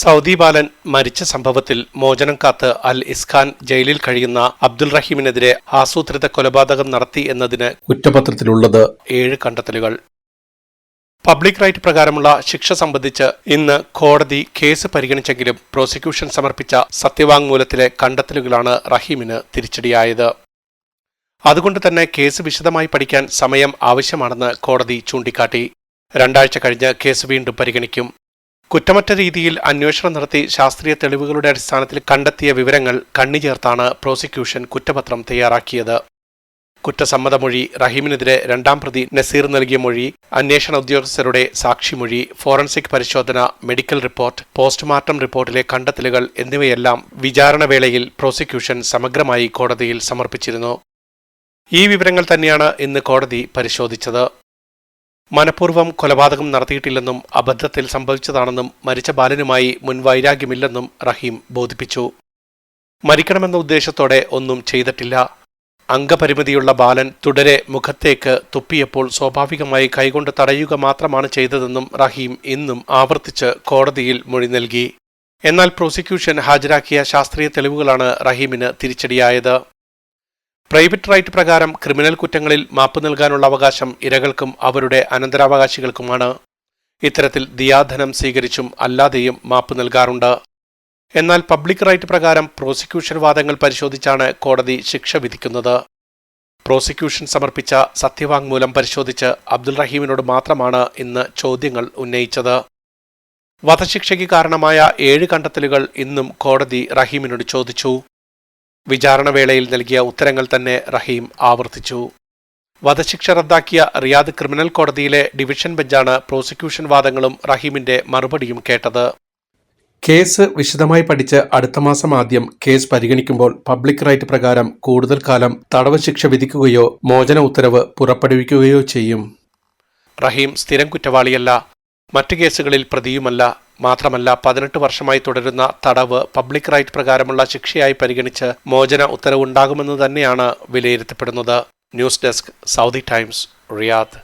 Saudi ബാലൻ മരിച്ച സംഭവത്തിൽ മോചനം കാത്ത് അൽ ഇസ്ഖാൻ ജയിലിൽ കഴിയുന്ന അബ്ദുൾ റഹീമിനെതിരെ ആസൂത്രിത കൊലപാതകം നടത്തി എന്നതിന് കുറ്റപത്രത്തിലുള്ളത് ഏഴ് കണ്ടെത്തലുകൾ. പബ്ലിക് റൈറ്റ് പ്രകാരമുള്ള ശിക്ഷ സംബന്ധിച്ച് ഇന്ന് കോടതി കേസ് പരിഗണിച്ചെങ്കിലും പ്രോസിക്യൂഷൻ സമർപ്പിച്ച സത്യവാങ്മൂലത്തിലെ കണ്ടെത്തലുകളാണ് റഹീമിന് തിരിച്ചടിയായത്. അതുകൊണ്ട് തന്നെ കേസ് വിശദമായി പഠിക്കാൻ സമയം ആവശ്യമാണെന്ന് കോടതി ചൂണ്ടിക്കാട്ടി. രണ്ടാഴ്ച കഴിഞ്ഞ് കേസ് വീണ്ടും പരിഗണിക്കും. കുറ്റമറ്റ രീതിയിൽ അന്വേഷണം നടത്തി ശാസ്ത്രീയ തെളിവുകളുടെ അടിസ്ഥാനത്തിൽ കണ്ടെത്തിയ വിവരങ്ങൾ കണ്ണിചേർത്താണ് പ്രോസിക്യൂഷൻ കുറ്റപത്രം തയ്യാറാക്കിയത്. കുറ്റസമ്മതമൊഴി റഹീമിനെതിരെ രണ്ടാം പ്രതി നസീർ നൽകിയ മൊഴി അന്വേഷണ ഉദ്യോഗസ്ഥരുടെ സാക്ഷിമൊഴി ഫോറൻസിക് പരിശോധന മെഡിക്കൽ റിപ്പോർട്ട് പോസ്റ്റ്മോർട്ടം റിപ്പോർട്ടിലെ കണ്ടെത്തലുകൾ എന്നിവയെല്ലാം വിചാരണവേളയിൽ പ്രോസിക്യൂഷൻ സമഗ്രമായി കോടതിയിൽ സമർപ്പിച്ചിരുന്നു. ഈ വിവരങ്ങൾ തന്നെയാണ് ഇന്ന് കോടതി പരിശോധിച്ചത്. മനഃപൂർവം കൊലപാതകം നടത്തിയിട്ടില്ലെന്നും അബദ്ധത്തിൽ സംഭവിച്ചതാണെന്നും മരിച്ച ബാലനുമായി മുൻവൈരാഗ്യമില്ലെന്നും റഹീം ബോധിപ്പിച്ചു. മരിക്കണമെന്ന ഉദ്ദേശത്തോടെ ഒന്നും ചെയ്തിട്ടില്ല. അംഗപരിമിതിയുള്ള ബാലൻ തുടരെ മുഖത്തേക്ക് തുപ്പിയപ്പോൾ സ്വാഭാവികമായി കൈകൊണ്ട് തടയുക മാത്രമാണ് ചെയ്തതെന്നും റഹീം ഇന്നും ആവർത്തിച്ച് കോടതിയിൽ മൊഴി നൽകി. എന്നാൽ പ്രോസിക്യൂഷൻ ഹാജരാക്കിയ ശാസ്ത്രീയ തെളിവുകളാണ് റഹീമിന് തിരിച്ചടിയായത്. പ്രൈവറ്റ് റൈറ്റ് പ്രകാരം ക്രിമിനൽ കുറ്റങ്ങളിൽ മാപ്പ് നൽകാനുള്ള അവകാശം ഇരകൾക്കും അവരുടെ അനന്തരാവകാശികൾക്കുമാണ്. ഇത്തരത്തിൽ ദിയാധനം സ്വീകരിച്ചും അല്ലാതെയും മാപ്പ് നൽകാറുണ്ട്. എന്നാൽ പബ്ലിക് റൈറ്റ് പ്രകാരം പ്രോസിക്യൂഷൻ വാദങ്ങൾ പരിശോധിച്ചാണ് കോടതി ശിക്ഷ വിധിക്കുന്നത്. പ്രോസിക്യൂഷൻ സമർപ്പിച്ച സത്യവാങ്മൂലം പരിശോധിച്ച് അബ്ദുൽ റഹീമിനോട് മാത്രമാണ് ഇന്ന് ചോദ്യങ്ങൾ ഉന്നയിച്ചത്. വധശിക്ഷയ്ക്ക് കാരണമായ ഏഴ് കണ്ടെത്തലുകൾ ഇന്നും കോടതി റഹീമിനോട് ചോദിച്ചു. വിചാരണവേളയിൽ നൽകിയ ഉത്തരങ്ങൾ തന്നെ റഹീം ആവർത്തിച്ചു. വധശിക്ഷ റദ്ദാക്കിയ റിയാദ് ക്രിമിനൽ കോടതിയിലെ ഡിവിഷൻ ബെഞ്ചാണ് പ്രോസിക്യൂഷൻ വാദങ്ങളും റഹീമിന്റെ മറുപടിയും കേട്ടത്. കേസ് വിശദമായി പഠിച്ച് അടുത്ത മാസം ആദ്യം കേസ് പരിഗണിക്കുമ്പോൾ പബ്ലിക് റൈറ്റ് പ്രകാരം കൂടുതൽ കാലം തടവ് ശിക്ഷ വിധിക്കുകയോ മോചന ഉത്തരവ് പുറപ്പെടുവിക്കുകയോ ചെയ്യും. റഹീം സ്ഥിരം കുറ്റവാളിയല്ല മറ്റു കേസുകളിൽ പ്രതിയുമല്ല. മാത്രമല്ല പതിനെട്ട് വർഷമായി തുടരുന്ന തടവ് പബ്ലിക് റൈറ്റ് പ്രകാരമുള്ള ശിക്ഷയായി പരിഗണിച്ച് മോചന ഉത്തരവുണ്ടാകുമെന്ന് തന്നെയാണ് വിലയിരുത്തപ്പെടുന്നത്. News desk Saudi Times Riyadh.